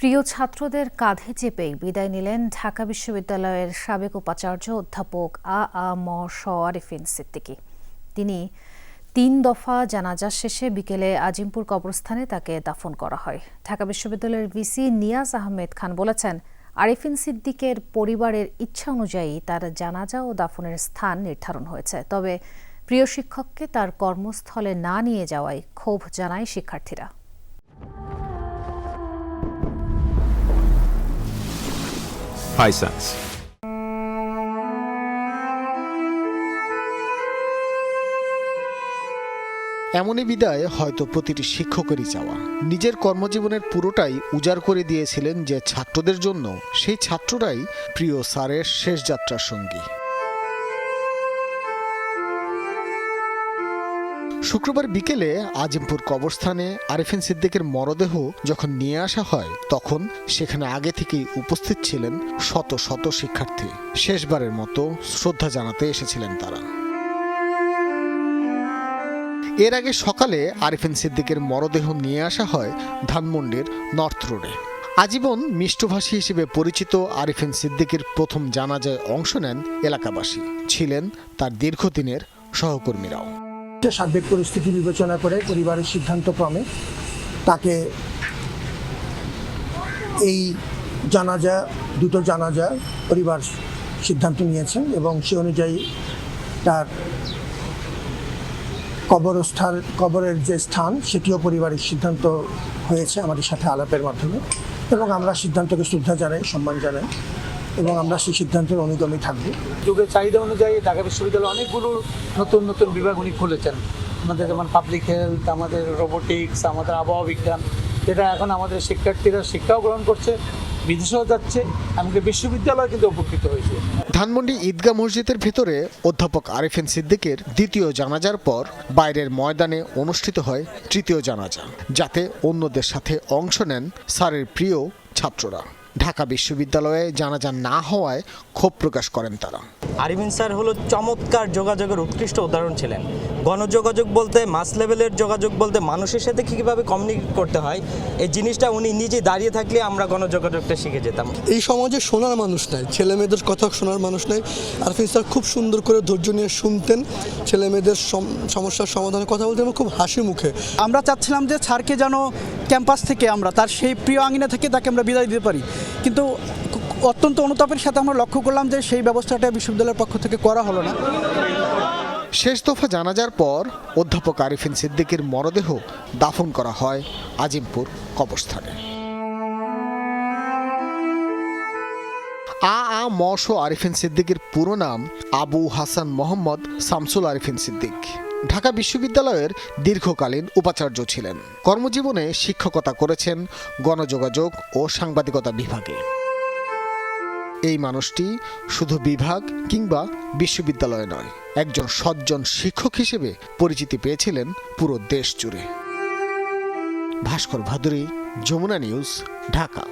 প্রিয় ছাত্রদের কাঁধে চেপেই বিদায় নিলেন ঢাকা বিশ্ববিদ্যালয়ের সাবেক উপাচার্য অধ্যাপক আ আ ম স আরিফিন সিদ্দিকী। তিনি তিন দফা জানাজা শেষে বিকেলে আজিমপুর কবরস্থানে তাকে দাফন করা হয়। ঢাকা বিশ্ববিদ্যালয়ের ভিসি নিয়াজ আহমেদ খান বলেছেন, আরিফিন সিদ্দিকের পরিবারের ইচ্ছা অনুযায়ী তার জানাজা ও দাফনের স্থান নির্ধারণ হয়েছে। তবে প্রিয় শিক্ষককে তার কর্মস্থলে না নিয়ে যাওয়ায় ক্ষোভ জানায় শিক্ষার্থীরা। Hisense. এমনই বিদায় হয়তো প্রতিটি শিক্ষকেরই চাওয়া নিজের কর্মজীবনের পুরোটাই উজাড় করে দিয়েছিলেন যে ছাত্রদের জন্য, সেই ছাত্ররাই প্রিয় স্যারের শেষ যাত্রার সঙ্গী শুক্রবার বিকেলে আজিমপুর কবরস্থানে আরিফিন সিদ্দিকের মরদেহ যখন নিয়ে আসা হয়, তখন সেখানে আগে থেকেই উপস্থিত ছিলেন শত শত শিক্ষার্থী। শেষবারের মতো শ্রদ্ধা জানাতে এসেছিলেন তারা। এর আগে সকালে আরিফিন সিদ্দিকের মরদেহ নিয়ে আসা হয় ধানমন্ডির নর্থ রোডে। আজীবন মিষ্টভাষী হিসেবে পরিচিত আরিফিন সিদ্দিকের প্রথম জানাজায় অংশ নেন এলাকাবাসী। ছিলেন তার দীর্ঘদিনের সহকর্মীরাও। সার্বিক পরিস্থিতি বিবেচনা করে পরিবারের সিদ্ধান্ত ক্রমে তাকে এই জানাজা, দুটো জানাজা পরিবার সিদ্ধান্ত নিয়েছেন এবং সে অনুযায়ী তার কবরস্থান, কবরের যে স্থান, সেটিও পরিবারের সিদ্ধান্ত হয়েছে আমাদের সাথে আলাপের মাধ্যমে এবং আমরা সিদ্ধান্তকে শ্রদ্ধা জানাই, সম্মান জানাই। এবং আমরা সেই সিদ্ধান্তের অনুগমী থাকব। যুগের চাহিদা অনুযায়ী ঢাকা বিশ্ববিদ্যালয়ে অনেকগুলো নতুন নতুন বিভাগ উনি খুলেছেন। আমাদের যেমন পাবলিক হেলথ আমাদের রোবোটিক্স আমাদের আবহাওয়া বিজ্ঞান, যেটা এখন আমাদের শিক্ষার্থীরা শিক্ষাও গ্রহণ করছে, বিদেশেও যাচ্ছে, এমনকি বিশ্ববিদ্যালয় কিন্তু উপকৃত হয়েছে। ধানমন্ডি ঈদগাহ মসজিদের ভেতরে অধ্যাপক আরিফিন সিদ্দিকের দ্বিতীয় জানাজার পর বাইরের ময়দানে অনুষ্ঠিত হয় তৃতীয় জানাজা, যাতে অন্যদের সাথে অংশ নেন স্যারের প্রিয় ছাত্ররা। ঢাকা বিশ্ববিদ্যালয়ে জানাজা না হওয়ায় ক্ষোভ প্রকাশ করেন তারা। আরিফিন স্যার হলো চমৎকার যোগাযোগের উৎকৃষ্ট উদাহরণ ছিলেন। গণযোগাযোগ বলতে মাস লেভেলের যোগাযোগ বলতে মানুষের সাথে কীভাবে কমিউনিকেট করতে হয় এই জিনিসটা উনি নিজে দাঁড়িয়ে থাকলে আমরা গণযোগাযোগটা শিখে যেতাম। এই সমাজে শোনার মানুষ নাই ছেলে মেয়েদের কথা শোনার মানুষ নাই। আরফিন স্যার খুব সুন্দর করে ধৈর্য নিয়ে শুনতেন ছেলে মেয়েদের সম- সমস্যার সমাধানের কথা বলতেন এবং খুব হাসি মুখে। আমরা চাচ্ছিলাম যে স্যারকে যেন ক্যাম্পাস থেকে আমরা, তার সেই প্রিয় আঙিনা থেকে তাকে আমরা বিদায় দিতে পারি। কিন্তু অত্যন্ত অনুতাপের সাথে আমরা লক্ষ্য করলাম যে সেই ব্যবস্থাটা বিশ্ববিদ্যালয়ের পক্ষ থেকে করা হলো না। শেষ দফা জানাজার পর অধ্যাপক আরিফিন সিদ্দিকের মরদেহ দাফন করা হয় আজিমপুর কবরস্থানে। আ আ মশ আরিফিন সিদ্দিকের পুরো নাম আবু হাসান মোহাম্মদ শামসুল আরিফিন সিদ্দিক। ঢাকা বিশ্ববিদ্যালয়ের দীর্ঘকালীন উপাচার্য ছিলেন। কর্মজীবনে শিক্ষকতা করেছেন গণযোগাযোগ ও সাংবাদিকতা বিভাগে। এই মানুষটি শুধু বিভাগ কিংবা বিশ্ববিদ্যালয়ে নয়, একজন সজ্জন শিক্ষক হিসেবে পরিচিতি পেয়েছিলেন পুরো দেশ জুড়ে। ভাস্কর ভাদুরী, যমুনা নিউজ, ঢাকা।